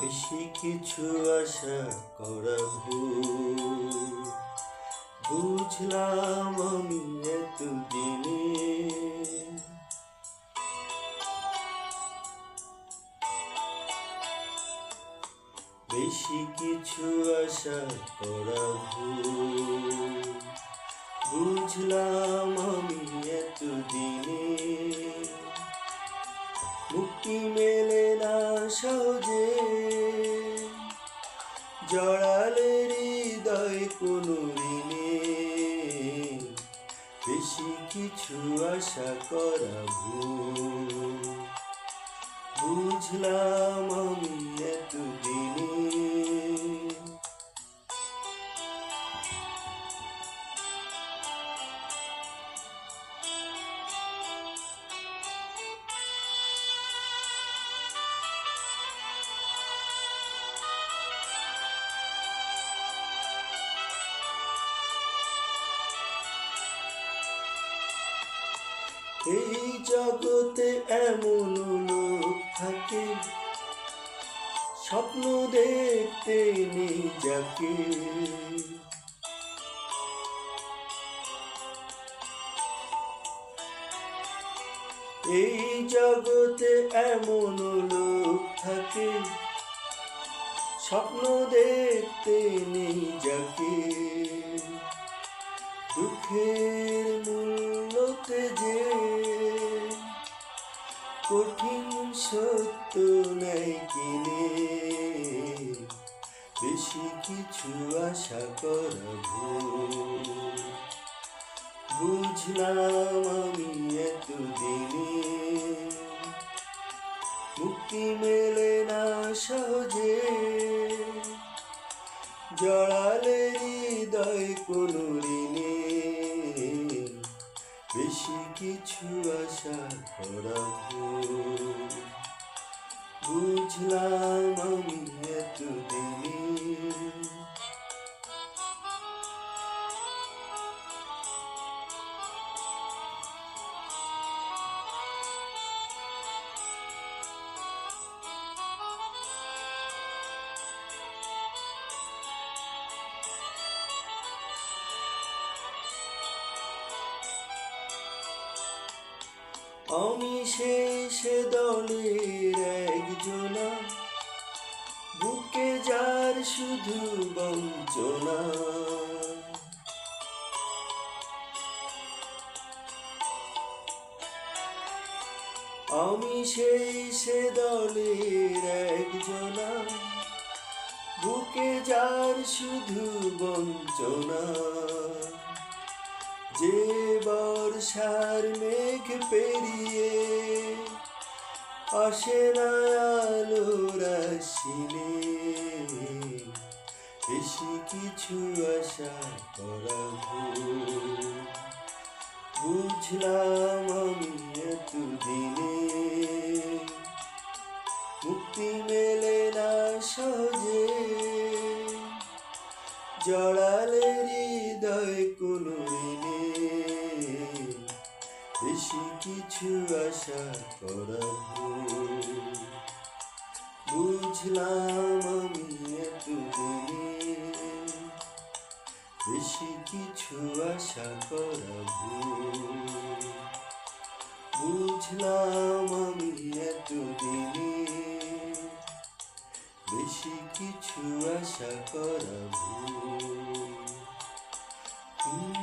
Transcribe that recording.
বেশি কিছু আশা করা বুঝলাম আমি এতদিনে। বেশি কিছু আশা করা বুঝলাম আমি এতদিনে। মুক্তি মেলে না সহজে। জড়ালে হৃদয় কোনো দিনে বেশি কিছু আশা করা বুঝলাম আমি এতদিনে। থাকে স্বপ্ন দেখতে নেই যাকে। এই জগতে এমন লোক থাকে, স্বপ্ন দেখতে নেই যাকে। দুঃখের মূল্যতে যে কঠিন সত্য নাই কিনে। বেশি কিছু আশা করা ভুল। বুঝলাম আমি এতদিনে। মুক্তি মেলে না সহজে। জড়ালে হৃদয় কোনো ঋণে। বেশি কিছু আশা করা বুঝলাম আমি এতদিনে। আমি শেষ দলের একজনা বুকে যার শুধু বঞ্চনা। আমি সেই সে দলের একজনা, বুকে যার শুধু বঞ্চনা। যে বর্ষার মেঘ পেরিয়ে আসে না আলো রাশিনে বেশি কিছু আশা করা বুঝলাম আমি এতদিনে মুক্তি মেলে না সহজে। জড়ালে হৃদয় কোনো ঋণে বেশি কিছু আশা করা বুঝলাম আমি এতদিনে বেশি কিছু আশা করা বুঝলাম আমি এতদিনে বেশি কিছু আশা করা ভুল।